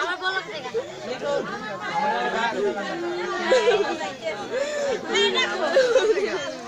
আমার বলক থেকে আচ্ছা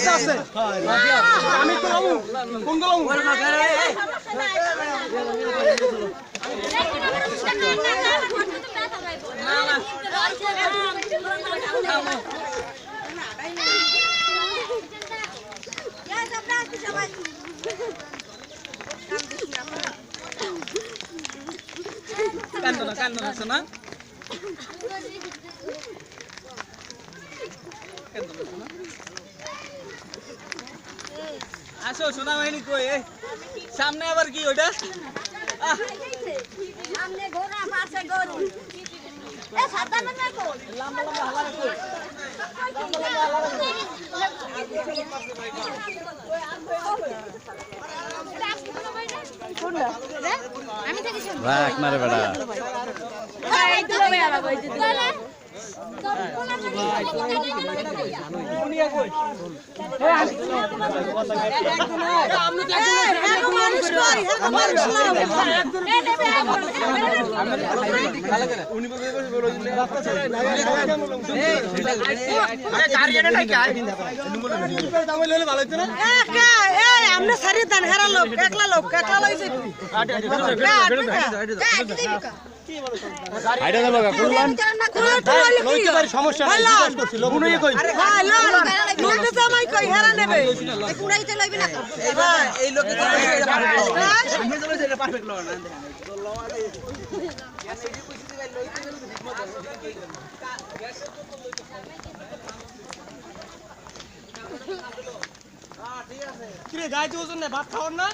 আস্তে আস্তে আমি তো কোন গেলাম কান্দো না কান্দো না শোনা কান্দো না শোনা আসো সোনা বাহিনী কই সামনে আবার কি ওটা সামনে ঘোড়া পাশে গরু এ সাদা না কো লম্বা লম্বা হালারে কই আমি থেকে রাখ এই তো ভাই কই আমরা সারি দান হারা লোক একলা লোক একলা লইছে গা কুললান লইতে পারি সমস্যা নাই জিজ্ঞাসা করছি কই জামাই কই হারা নেবে কুড়াইতে লইবি না তো এই লোকে তো কিরে গাইতে ওজন না ভাত খাওয়ার না?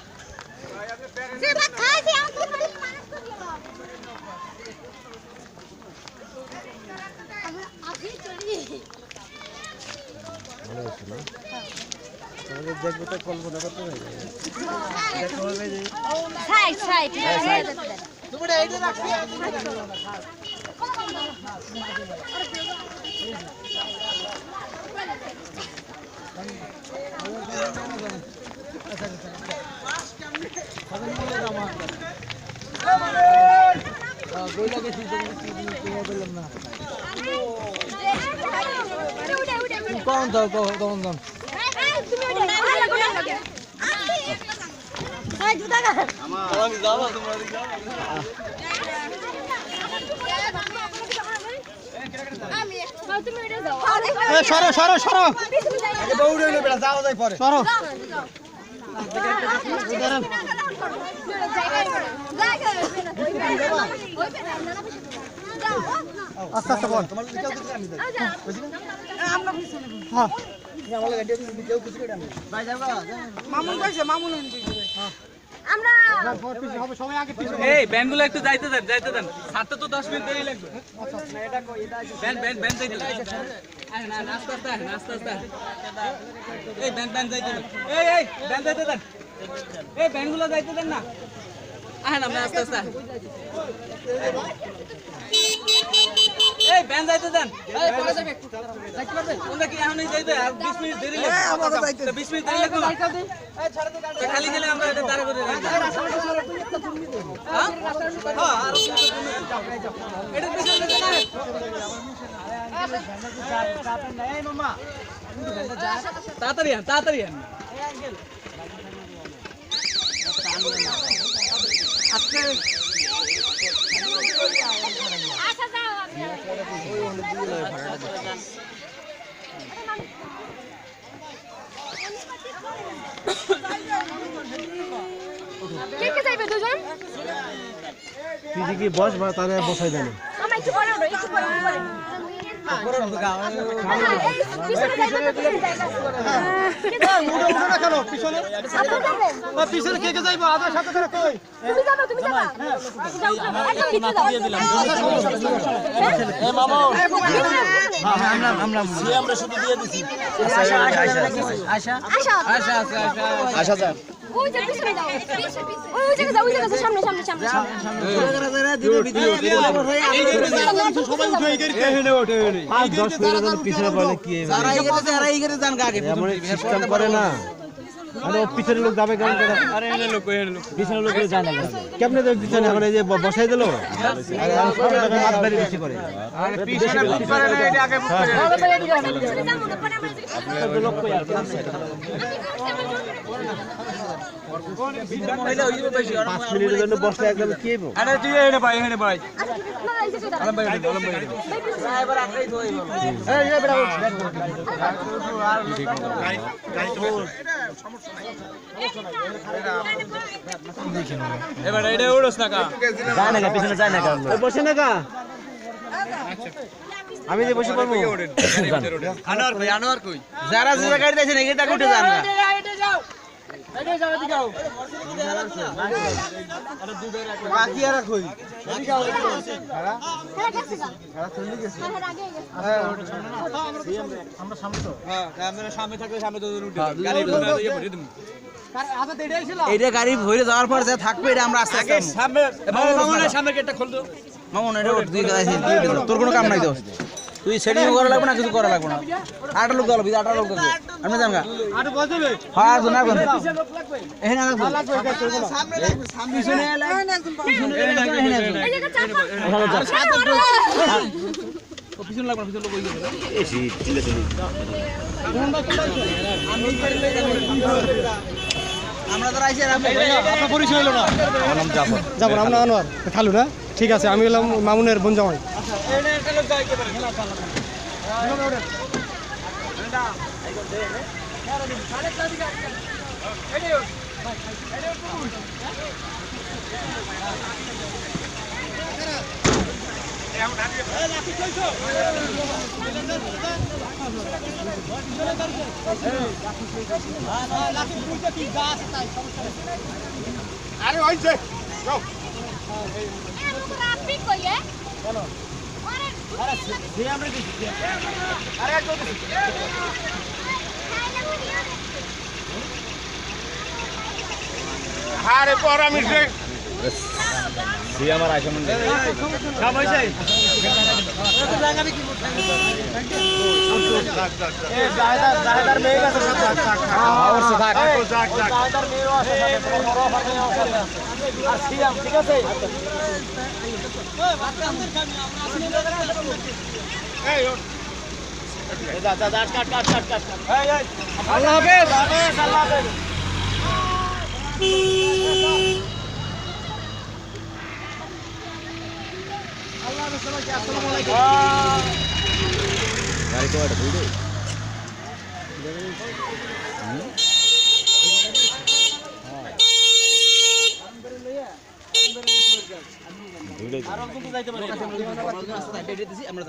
সে ভাত খাইছি আমি তো খালি মানুষ করি আজি চলি দেখব তো কল্পনা করতে সাইড সাইড তুমি এইটা রাখবি কোন দাও কোন দাও আমি যাব তোমরা সরো সরো। সরো সরো। আস্তে আস্তে বল। তোমার আমি আমরা আমার আমরা একটু যাইতে দেন যাইতে দেন। সারতে তো মিনিট দেরি লাগবে। আস্তে আস্তে আস্তে আস্তে। এই ব্যান ব্যান যাইতে দেন। এই এই ব্যান যাইতে দেন। এই ব্যানগুলো যাইতে দেন না। আহেন আপনি আস্তে আস্তে। এই ব্যান যাইতে দেন। তোমরা কি এখনই যাইতে? আর মিনিট দেরি লাগবে বিশ মিনিট দেরি লাগবে না? তো খালি গেলে আমরা এটা দাঁড়া করে হ্যাঁ? হ্যাঁ, এটা পিছনে দিকে না। তাড়াতাড়ি আন তাড়াতাড়ি আন। আজকে আচ্ছা যাও আমি দুজন তুই কি বস বা তারে বসাই দেন। মামা একটু পরে ওঠো একটু পরে একটু পরে পিছনে যাইবে তো পিছনে যাইবে উঠো উঠো না কেন? পিছনে? আপনি যাবেন? ও, পিছনে কে কে যাইবো? আদার সাথে কই? তুমি যাবে তুমি যাবা। যাও যাও একদম ভিতরে যাও। মামা আমরা আমরা আমরা শুধু দিয়ে দিছি আশা আচ্ছা আচ্ছা আচ্ছা আসা যান ওই যে পিছনে যাও। ওই ওই জায়গা যাও ওই জায়গা সামনে সামনে সামনে সবাই উঠে এই গাড়িতে পাঁচ দশ মিনিট ধরে পিছনে পড়লে কি এমন সিস্টেম করে না। আরে ও পিছনের লোক যাবে কেমন করে? আরে এনে লোক এনে লোক। পিছনের লোক যায় না কেমনে দেখ পিছনে এখন এই যে বসাই দিল? আরে আর সব মাছ বাড়ি বেশি করে পিছনে পিছনে না এটা আগে পিছনে যাও না পরে আমরা লোক কই আর মহিলা হইবে বেশি পাঁচ মিনিটের জন্য বসলে একদম কি আরে তুই এনে ভাই এনে ভাই। না এই যে দাও আলম ভাই। এনে আলম ভাই এনে এবার। আগে ধোই এবার এটা উড়োস না কা। যায় না পিছনে যায় না কারণ বসে না কা? আমি যে বসে পড়ব। আনোয়ার কই? আনোয়ার কই? যারা গাড়ি দিয়েছেন এটা উঠে যান না। বাকি আর কই গেছে। যাও আগে গেছে আমরা সামনে থাকলে সামনে তো উঠে গাড়ি ভরে যাওয়ার পর যা থাকবে এটা আমরা আস্তে আস্তে সামনে সামনে গেটটা খুল দো মামুন এটা। তোর কোনো কাম নাই দোষ তুই সেটিং করা লাগবে না কিছু করা লাগবে না। আটটা লোক গেল বিদা আটটা লোক গেল। আমি জানগা আর বসবে হ্যাঁ আসুন না আসুন এই জায়গা চাপ পিছনে লাগবে না, পিছনে লোক ওই গেছে। আমরা তো আইছি আপনার পরিচয় হলো না যাব না আমরা আনোয়ার। খালু না? ঠিক আছে আমি হলাম মামুনের বোন জামাই আরে আরে যে আরে পর আমি সে আমার আইসা মনে ঠিক আছে? আল্লাহ হাফেজ। আল্লাহ হাফেজ আল্লাহ হাফেজ সবাইকে আসসালামু আলাইকুম গাড়ি তো একটা বুঝে আমরা